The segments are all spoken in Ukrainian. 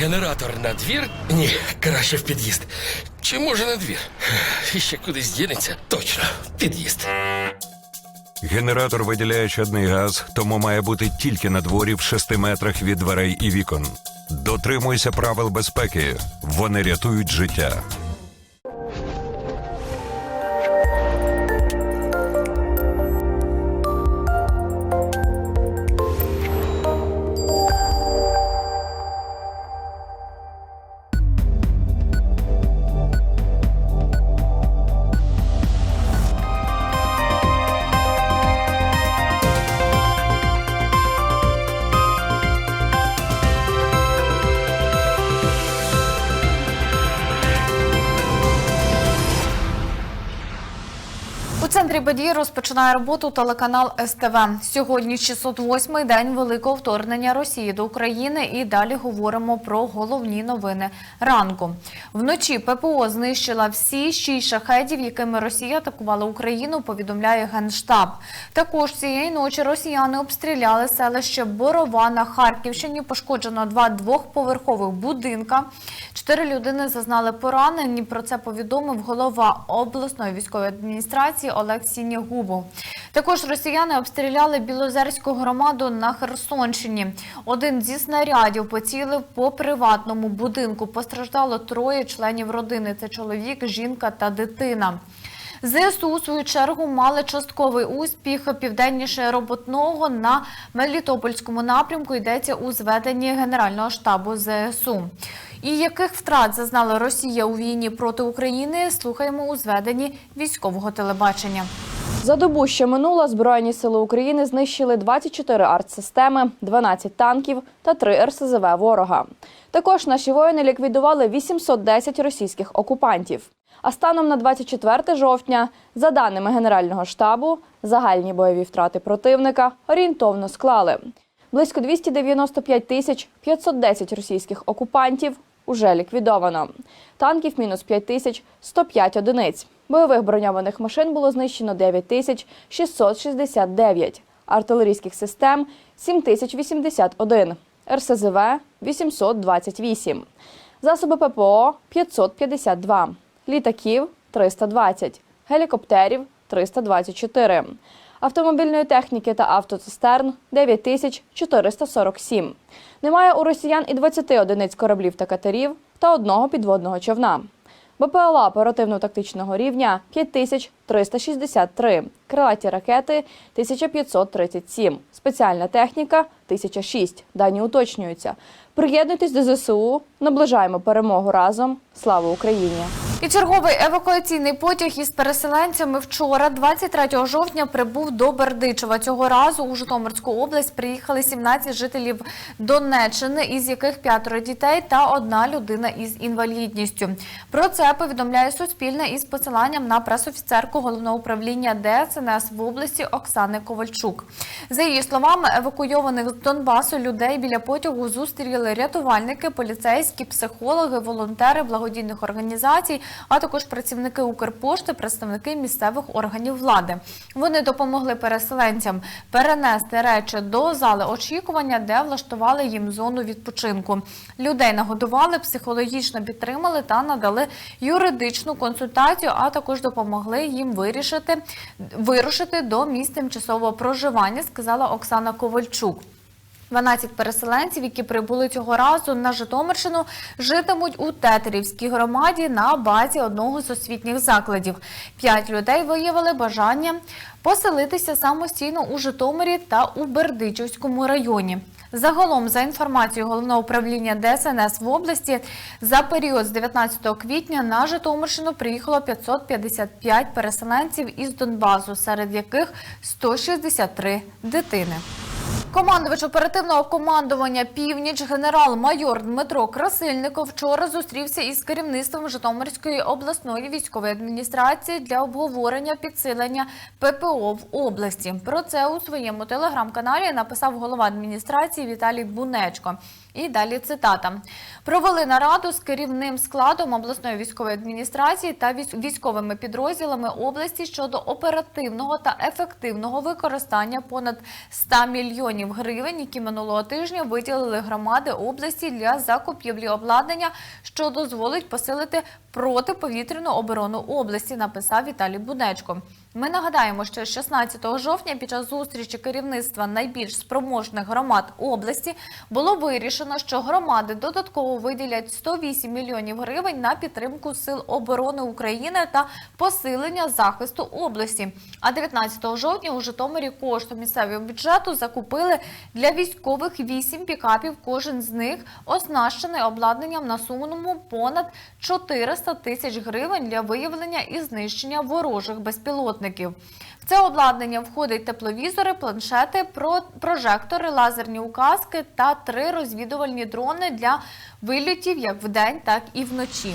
Генератор на двір? Ні, краще в під'їзд. Чи може на двір? Ще кудись дінеться? Точно, під'їзд. Генератор виділяє чадний газ, тому має бути тільки на дворі в 6 метрах від дверей і вікон. Дотримуйся правил безпеки. Вони рятують життя. Центрі подій розпочинає роботу телеканал СТВ. Сьогодні 608-й день великого вторгнення Росії до України. І далі говоримо про головні новини ранку. Вночі ППО знищила всі шість шахедів, якими Росія атакувала Україну. Повідомляє генштаб. Також цієї ночі росіяни обстріляли селище Борова на Харківщині. Пошкоджено два двохповерхових будинка. Чотири людини зазнали поранень. Про це повідомив голова обласної військової адміністрації Олег Сінягубов. Також росіяни обстріляли Білозерську громаду на Херсонщині. Один зі снарядів поцілив по приватному будинку. Постраждало троє членів родини. Це чоловік, жінка та дитина. ЗСУ, у свою чергу, мали частковий успіх південніше роботного на Мелітопольському напрямку. Йдеться у зведенні Генерального штабу ЗСУ. І яких втрат зазнала Росія у війні проти України, слухаємо у зведенні військового телебачення. За добу, що минула, Збройні сили України знищили 24 артсистеми, 12 танків та 3 РСЗВ ворога. Також наші воїни ліквідували 810 російських окупантів. А станом на 24 жовтня, за даними Генерального штабу, загальні бойові втрати противника орієнтовно склали. Близько 295 тисяч 510 російських окупантів уже ліквідовано. Танків мінус 5 тисяч 105 одиниць. Бойових броньованих машин було знищено 9 тисяч 669, артилерійських систем 7 тисяч 81, РСЗВ 828, засоби ППО 552, літаків 320, гелікоптерів 324, автомобільної техніки та автоцистерн 9447. Немає у росіян і 20 одиниць кораблів та катерів та одного підводного човна. БПЛА оперативно-тактичного рівня 5363, крилаті ракети 1537, спеціальна техніка 1006. Дані уточнюються. Приєднуйтесь до ЗСУ, наближаємо перемогу разом. Слава Україні! І черговий евакуаційний потяг із переселенцями вчора, 23 жовтня, прибув до Бердичева. Цього разу у Житомирську область приїхали 17 жителів Донеччини, із яких п'ятеро дітей та одна людина із інвалідністю. Про це повідомляє Суспільне із посиланням на пресофіцерку головного управління ДСНС в області Оксани Ковальчук. За її словами, евакуйованих з Донбасу людей біля потягу зустріли рятувальники, поліцейські, психологи, волонтери благодійних організацій, а також працівники Укрпошти, представники місцевих органів влади. Вони допомогли переселенцям перенести речі до зали очікування, де влаштували їм зону відпочинку. Людей нагодували, психологічно підтримали та надали юридичну консультацію, а також допомогли їм вирішити вирушити до місць тимчасового проживання, сказала Оксана Ковальчук. 12 переселенців, які прибули цього разу на Житомирщину, житимуть у Тетерівській громаді на базі одного з освітніх закладів. П'ять людей виявили бажання поселитися самостійно у Житомирі та у Бердичівському районі. Загалом, за інформацією головного управління ДСНС в області, за період з 19 квітня на Житомирщину приїхало 555 переселенців із Донбасу, серед яких 163 дитини. Командувач оперативного командування Північ генерал-майор Дмитро Красильников вчора зустрівся із керівництвом Житомирської обласної військової адміністрації для обговорення підсилення ППО в області. Про це у своєму телеграм-каналі написав голова адміністрації Віталій Бунечко. І далі цитата. Провели нараду з керівним складом обласної військової адміністрації та військовими підрозділами області щодо оперативного та ефективного використання понад 100 мільйонів гривень, які минулого тижня виділили громади області для закупівлі обладнання, що дозволить посилити протиповітряну оборону області, написав Віталій Будечко. Ми нагадаємо, що 16 жовтня під час зустрічі керівництва найбільш спроможних громад області було вирішено, що громади додатково виділять 108 мільйонів гривень на підтримку сил оборони України та посилення захисту області. А 19 жовтня у Житомирі коштом місцевого бюджету закупили для військових 8 пікапів. Кожен з них оснащений обладнанням на суму понад 400 тисяч гривень для виявлення і знищення ворожих безпілотників. В це обладнання входить тепловізори, планшети, про- прожектори, лазерні указки та три розвідувальні дрони для вильотів як вдень, так і вночі.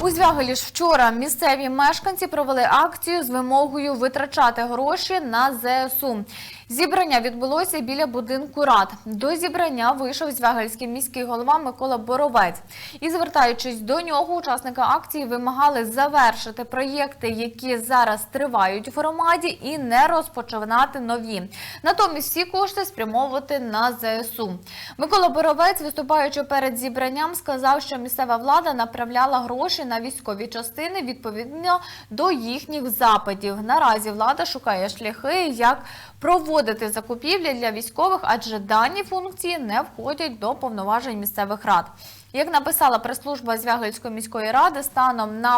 У Звягелі ж вчора місцеві мешканці провели акцію з вимогою витрачати гроші на ЗСУ. Зібрання відбулося біля будинку рад. До зібрання вийшов звягельський міський голова Микола Боровець. І звертаючись до нього, учасники акції вимагали завершити проєкти, які зараз тривають в громаді, і не розпочинати нові. Натомість всі кошти спрямовувати на ЗСУ. Микола Боровець, виступаючи перед зібранням, сказав, що місцева влада направляла гроші на військові частини відповідно до їхніх запитів. Наразі влада шукає шляхи, як проводити закупівлі для військових, адже дані функції не входять до повноважень місцевих рад. Як написала прес-служба Звягельської міської ради, станом на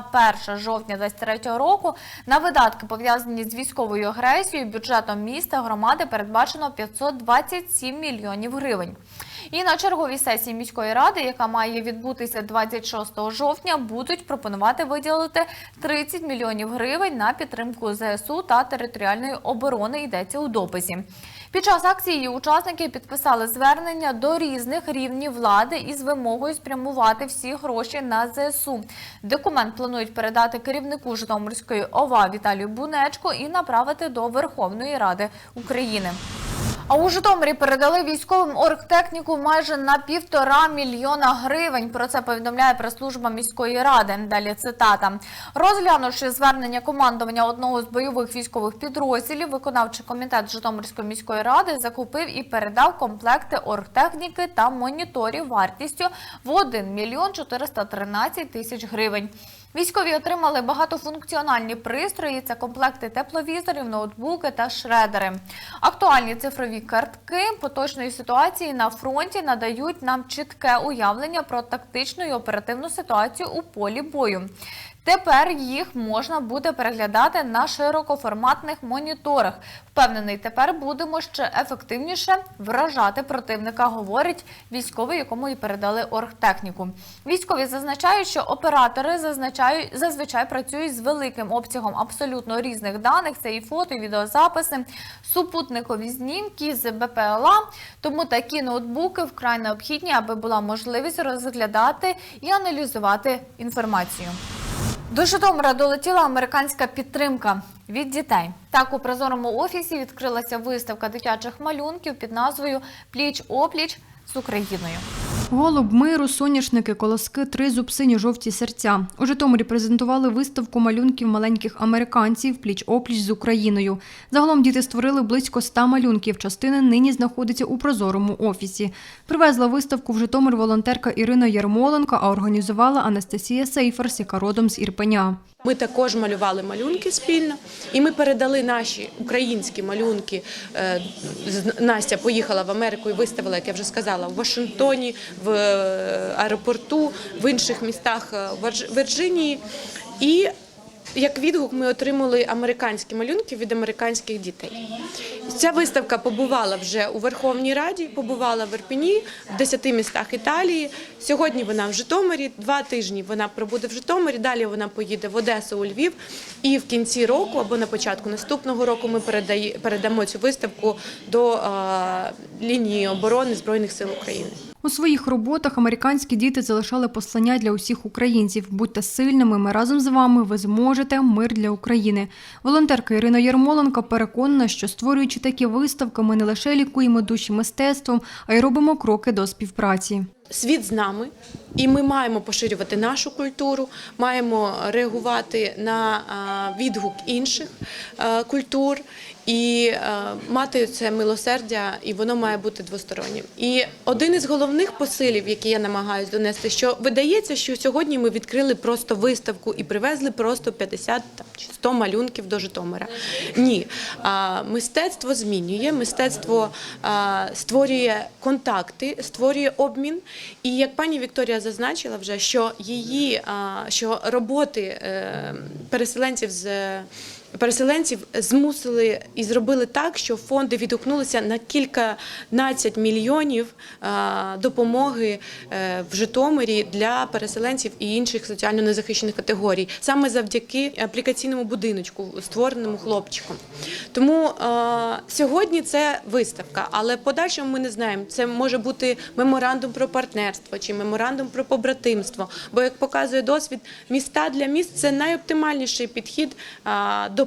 1 жовтня 2023 року на видатки пов'язані з військовою агресією бюджетом міста громади передбачено 527 мільйонів гривень. І на черговій сесії міської ради, яка має відбутися 26 жовтня, будуть пропонувати виділити 30 мільйонів гривень на підтримку ЗСУ та територіальної оборони. Йдеться у дописі. Під час акції учасники підписали звернення до різних рівнів влади із вимогою спрямувати всі гроші на ЗСУ. Документ планують передати керівнику Житомирської ОВА Віталію Бунечко і направити до Верховної Ради України. А у Житомирі передали військовим оргтехніку майже на півтора мільйона гривень. Про це повідомляє прес-служба міської ради. Далі цитата. Розглянувши звернення командування одного з бойових військових підрозділів, виконавчий комітет Житомирської міської ради закупив і передав комплекти оргтехніки та моніторів вартістю в 1 мільйон 413 тисяч гривень. Військові отримали багатофункціональні пристрої. Це комплекти тепловізорів, ноутбуки та шредери. Актуальні цифрові картки поточної ситуації на фронті надають нам чітке уявлення про тактичну і оперативну ситуацію у полі бою. Тепер їх можна буде переглядати на широкоформатних моніторах. Впевнений, тепер будемо ще ефективніше вражати противника, говорить військовий, якому і передали оргтехніку. Військові зазначають, що оператори зазначають зазвичай працюють з великим обсягом абсолютно різних даних. Це і фото, і відеозаписи, супутникові знімки з БПЛА. Тому такі ноутбуки вкрай необхідні, аби була можливість розглядати і аналізувати інформацію. До Житомира долетіла американська підтримка від дітей. Так у прозорому офісі відкрилася виставка дитячих малюнків під назвою Пліч опліч з Україною. Голуб миру, соняшники, колоски, тризуб, сині-жовті серця. У Житомирі презентували виставку малюнків маленьких американців пліч-опліч з Україною. Загалом діти створили близько ста малюнків. Частина нині знаходиться у прозорому офісі. Привезла виставку в Житомир волонтерка Ірина Ярмоленко, а організувала Анастасія Сейферс, яка родом з Ірпеня. Ми також малювали малюнки спільно, і ми передали наші українські малюнки. Е, Настя поїхала в Америку і виставила, як я вже сказала, в Вашингтоні, в е, аеропорту, в інших містах е, Вірджинії. І як відгук ми отримали американські малюнки від американських дітей. Ця виставка побувала вже у Верховній Раді, побувала в Ірпені, в 10 містах Італії. Сьогодні вона в Житомирі. Два тижні вона пробуде в Житомирі. Далі вона поїде в Одесу, у Львів. І в кінці року або на початку наступного року ми передамо цю виставку до лінії оборони Збройних сил України. У своїх роботах американські діти залишали послання для усіх українців. Будьте сильними, ми разом з вами. Ви зможете. Мир для України. Волонтерка Ірина Ярмоленко переконана, що створюючи такі виставки, ми не лише лікуємо душі мистецтвом, а й робимо кроки до співпраці. Світ з нами, і ми маємо поширювати нашу культуру, маємо реагувати на відгук інших культур і а, мати це милосердя, і воно має бути двостороннім. І один із головних посилів, які я намагаюся донести, що видається, що сьогодні ми відкрили просто виставку і привезли просто 50 там, чи 100 малюнків до Житомира. Ні, мистецтво змінює, мистецтво створює контакти, створює обмін. І як пані Вікторія зазначила вже, що її що роботи е, переселенців з. Переселенців змусили і зробили так, що фонди відгукнулися на кільканадцять мільйонів допомоги е, в Житомирі для переселенців і інших соціально незахищених категорій, саме завдяки аплікаційному будиночку, створеному хлопчиком. Тому сьогодні це виставка, але подальшому ми не знаємо. Це може бути меморандум про партнерство чи меморандум про побратимство. Бо, як показує досвід, міста для міст це найоптимальніший підхід до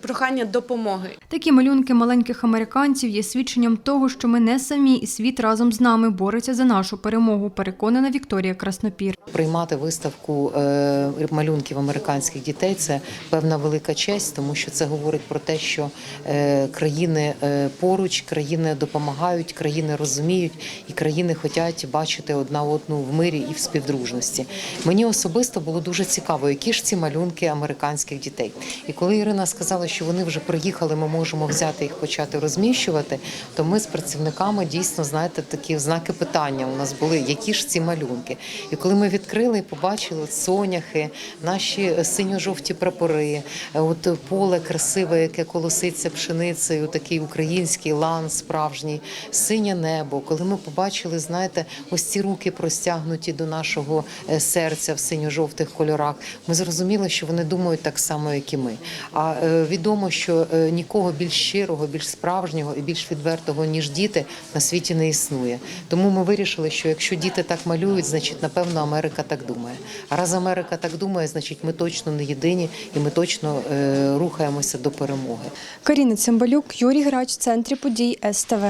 прохання допомоги. Такі малюнки маленьких американців є свідченням того, що ми не самі, і світ разом з нами бореться за нашу перемогу. Переконана Вікторія Краснопір. Приймати виставку е, малюнків американських дітей це певна велика честь, тому що це говорить про те, що е, країни е, поруч, країни допомагають, країни розуміють, і країни хочуть бачити одна одну в мирі і в співдружності. Мені особисто було дуже цікаво, які ж ці малюнки американських дітей. І коли Ірина сказала, що вони вже приїхали, ми можемо взяти їх почати розміщувати, то ми з працівниками дійсно знаєте такі знаки питання. У нас були які ж ці малюнки. І коли ми відкрили і побачили соняхи, наші синьо-жовті прапори, от поле красиве, яке колоситься пшеницею, такий український лан справжній, синє небо. Коли ми побачили, знаєте, ось ці руки простягнуті до нашого е, серця в синьо-жовтих кольорах, ми зрозуміли, що вони думають так само, як і ми. А е, відомо, що е, нікого більш щирого, більш справжнього і більш відвертого, ніж діти, на світі не існує. Тому ми вирішили, що якщо діти так малюють, значить, напевно, Америка так думає. А раз Америка так думає, значить, ми точно не єдині і ми точно е, рухаємося до перемоги. Каріна Цимбалюк, Юрій Грач, центрі подій СТВ.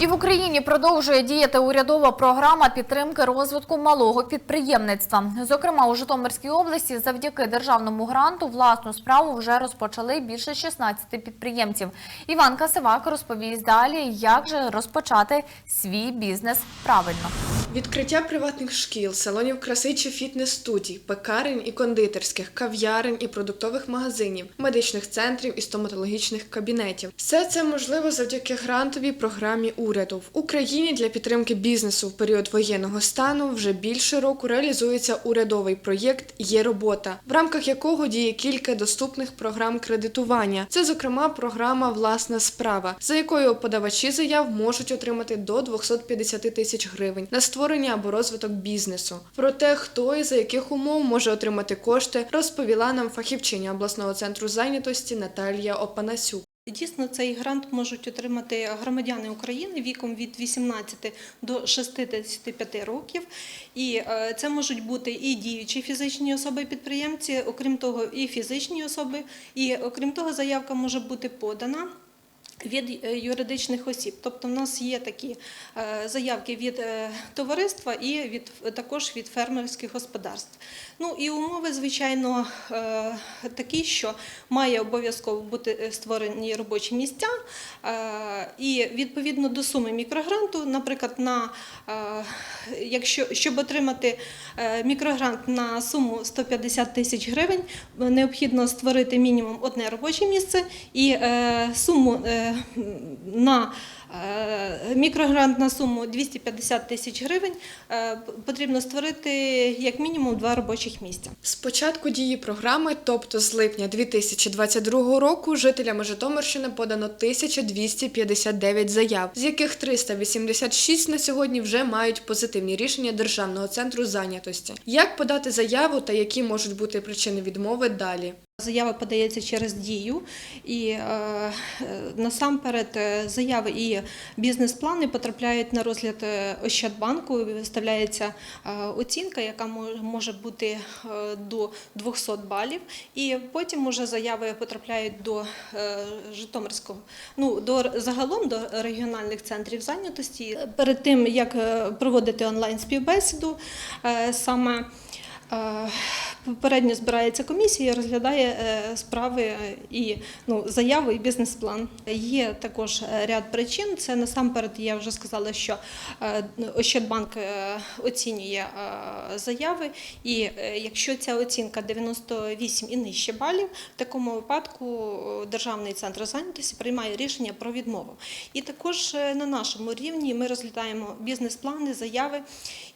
І в Україні продовжує діяти урядова програма підтримки розвитку малого підприємництва. Зокрема, у Житомирській області завдяки державному гранту власну справу вже розпочали більше 16 підприємців. Іван Касивак розповість далі, як же розпочати свій бізнес правильно. Відкриття приватних шкіл, салонів краси чи фітнес-студій, пекарень і кондитерських, кав'ярень і продуктових магазинів, медичних центрів і стоматологічних кабінетів. Все це можливо завдяки грантовій програмі уряду. В Україні для підтримки бізнесу в період воєнного стану вже більше року реалізується урядовий проєкт Є робота, в рамках якого діє кілька доступних програм кредитування. Це, зокрема, програма Власна справа, за якою подавачі заяв можуть отримати до 250 тисяч гривень на створення або розвиток бізнесу. Про те, хто і за яких умов може отримати кошти, розповіла нам фахівчиня обласного центру зайнятості Наталія Опанасюк. Дійсно, цей грант можуть отримати громадяни України віком від 18 до 65 років. І е, це можуть бути і діючі фізичні особи-підприємці, окрім того, і фізичні особи. І окрім того, заявка може бути подана. Від е, юридичних осіб, тобто в нас є такі е, заявки від е, товариства і від також від фермерських господарств. Ну і умови, звичайно, такі, що має обов'язково бути створені робочі місця, і відповідно до суми мікрогранту, наприклад, на якщо щоб отримати мікрогрант на суму 150 тисяч гривень, необхідно створити мінімум одне робоче місце і суму на е, мікрогрант на суму 250 тисяч гривень е, потрібно створити як мінімум два робочих місця. З початку дії програми, тобто з липня 2022 року, жителями Житомирщини подано 1259 заяв, з яких 386 на сьогодні вже мають позитивні рішення Державного центру зайнятості. Як подати заяву та які можуть бути причини відмови далі? Заява подається через дію, і е, е, насамперед е, заяви і бізнес-плани потрапляють на розгляд е, Ощадбанку. Виставляється оцінка, яка може бути до 200 балів. І потім уже заяви потрапляють до Житомирського, ну до загалом до регіональних центрів зайнятості. Перед тим як проводити онлайн співбесіду, саме Попередньо збирається комісія, розглядає е, справи е, і ну, заяви і бізнес-план. Є також е, ряд причин. Це насамперед, я вже сказала, що е, Ощадбанк е, оцінює е, заяви, і е, якщо ця оцінка 98 і нижче балів, в такому випадку е, Державний центр зайнятості приймає рішення про відмову. І також е, на нашому рівні ми розглядаємо бізнес-плани, заяви,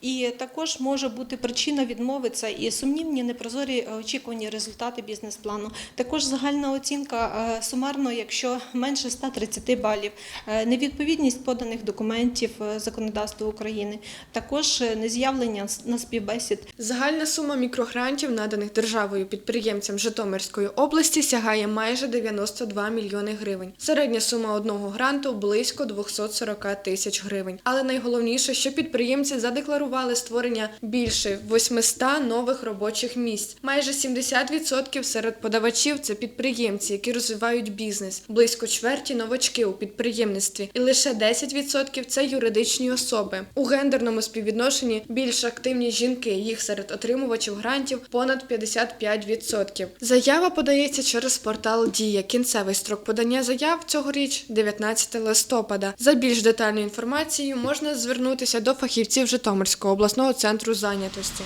і також може бути причина відмови це і сумнівні, непрозорі е, очікувані результати бізнес-плану. Також загальна оцінка е, сумарно, якщо менше 130 балів, Е, невідповідність поданих документів законодавству України, також нез'явлення на співбесід Загальна сума мікрогрантів, наданих державою підприємцям Житомирської області, сягає майже 92 мільйони гривень. Середня сума одного гранту близько 240 тисяч гривень. Але найголовніше, що підприємці задекларували створення більше 800 нових робочих місць. Майже 70% серед подавачів це підприємці, які розвивають бізнес. Близько чверті новачки у підприємництві, і лише 10% це юридичні особи. У гендерному співвідношенні більш активні жінки. Їх серед отримувачів грантів понад 55%. Заява подається через портал Дія. Кінцевий строк подання заяв цьогоріч 19 листопада. За більш детальною інформацією можна звернутися до фахівців Житомирського обласного центру зайнятості.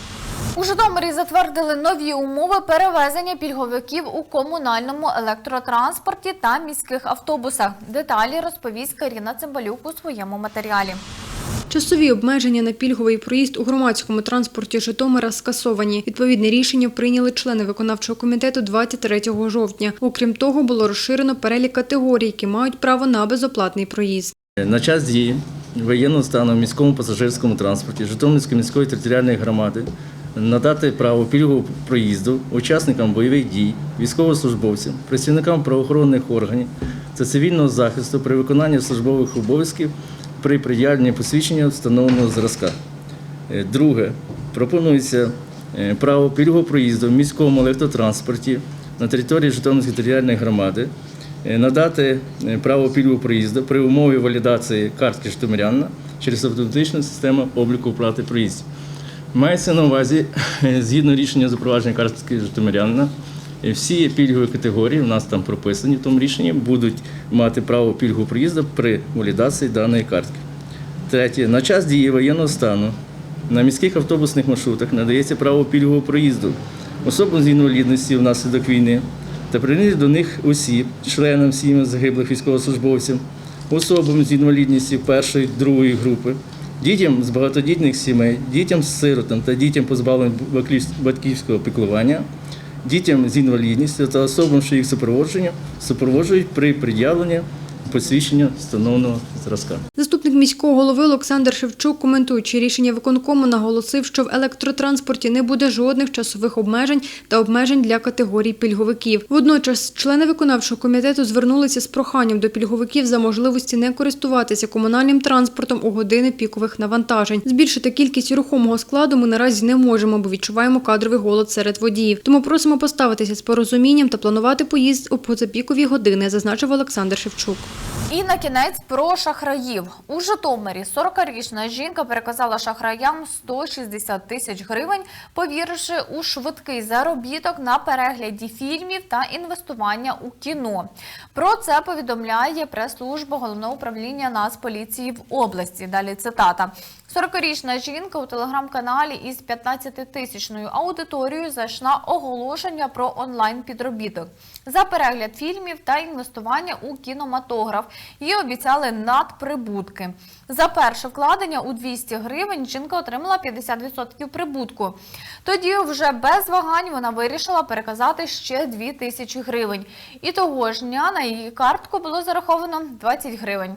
У Житомирі затвердили нові умови перевезення пільговиків у комунальному електротранспорті та міських автобусах. Деталі розповість Каріна Цимбалюк у своєму матеріалі. Часові обмеження на пільговий проїзд у громадському транспорті Житомира скасовані. Відповідне рішення прийняли члени виконавчого комітету 23 жовтня. Окрім того, було розширено перелік категорій, які мають право на безоплатний проїзд. На час дії воєнного стану в міському пасажирському транспорті Житомирської міської територіальної громади надати право пільгового проїзду учасникам бойових дій, військовослужбовцям, працівникам правоохоронних органів та цивільного захисту при виконанні службових обов'язків при пред'явленні посвідчення встановленого зразка. Е, Друге, пропонується е, право пільгового проїзду в міському електротранспорті на території Житомирської територіальної громади, е, надати право пільгового проїзду при умові валідації картки Житомирянина через автоматичну систему обліку оплати проїздів. Мається на увазі, е, згідно рішення запровадження картки Житомирянина, е, всі пільгові категорії, у нас там прописані в тому рішенні, будуть мати право пільгового проїзду при валідації даної картки. Третє. На час дії воєнного стану на міських автобусних маршрутах надається право пільгового проїзду особам з інвалідністю внаслідок війни та прийняти до них осіб, членам сім'ї загиблих військовослужбовців, особам з інвалідністю першої, другої групи, дітям з багатодітних сімей, дітям з сиротам та дітям позбавлених батьківського піклування, дітям з інвалідністю та особам, що їх супроводжують при пред'явленні посвідчення встановленого зразка. Міського голови Олександр Шевчук, коментуючи рішення виконкому, наголосив, що в електротранспорті не буде жодних часових обмежень та обмежень для категорій пільговиків. Водночас члени виконавчого комітету звернулися з проханням до пільговиків за можливості не користуватися комунальним транспортом у години пікових навантажень. Збільшити кількість рухомого складу ми наразі не можемо, бо відчуваємо кадровий голод серед водіїв. Тому просимо поставитися з порозумінням та планувати поїзд у позапікові години, зазначив Олександр Шевчук. І на кінець про шахраїв. У Житомирі 40-річна жінка переказала шахраям 160 тисяч гривень, повіривши у швидкий заробіток на перегляді фільмів та інвестування у кіно. Про це повідомляє прес-служба головного управління Нацполіції в області. Далі цитата. 40-річна жінка у телеграм-каналі із 15-тисячною аудиторією зайшла оголошення про онлайн-підробіток. За перегляд фільмів та інвестування у кінематограф їй обіцяли надприбутки. За перше вкладення у 200 гривень жінка отримала 50% прибутку. Тоді вже без вагань вона вирішила переказати ще 2 тисячі гривень. І того ж дня на її картку було зараховано 20 гривень.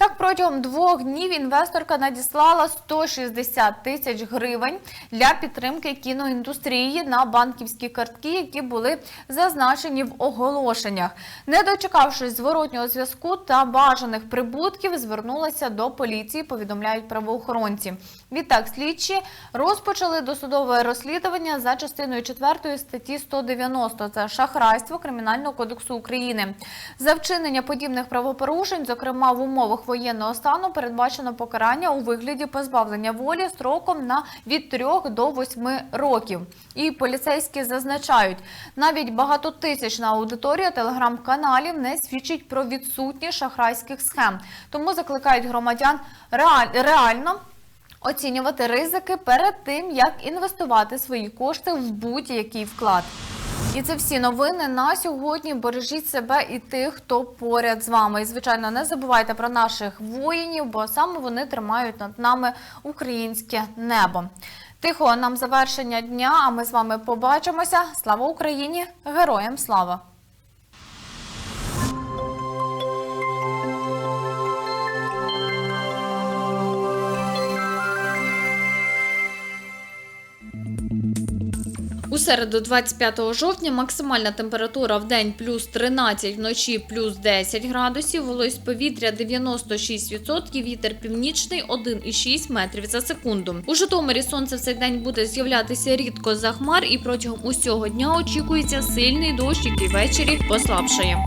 Так, протягом двох днів інвесторка надіслала 160 тисяч гривень для підтримки кіноіндустрії на банківські картки, які були зазначені в оголошеннях. Не дочекавшись зворотнього зв'язку та бажаних прибутків, звернулася до поліції. Повідомляють правоохоронці. Відтак, слідчі розпочали досудове розслідування за частиною 4 статті 190 – це шахрайство Кримінального кодексу України. За вчинення подібних правопорушень, зокрема в умовах воєнного стану, передбачено покарання у вигляді позбавлення волі строком на від 3 до 8 років. І поліцейські зазначають, навіть багатотисячна аудиторія телеграм-каналів не свідчить про відсутність шахрайських схем. Тому закликають громадян реаль- реально оцінювати ризики перед тим, як інвестувати свої кошти в будь-який вклад. І це всі новини на сьогодні. Бережіть себе і тих, хто поряд з вами. І звичайно, не забувайте про наших воїнів, бо саме вони тримають над нами українське небо. Тихого нам завершення дня. А ми з вами побачимося. Слава Україні! Героям слава! Середу 25 жовтня максимальна температура в день плюс 13, вночі плюс 10 градусів, вологість повітря 96%, вітер північний 1,6 метрів за секунду. У Житомирі сонце в цей день буде з'являтися рідко за хмар і протягом усього дня очікується сильний дощ, який ввечері послабшає.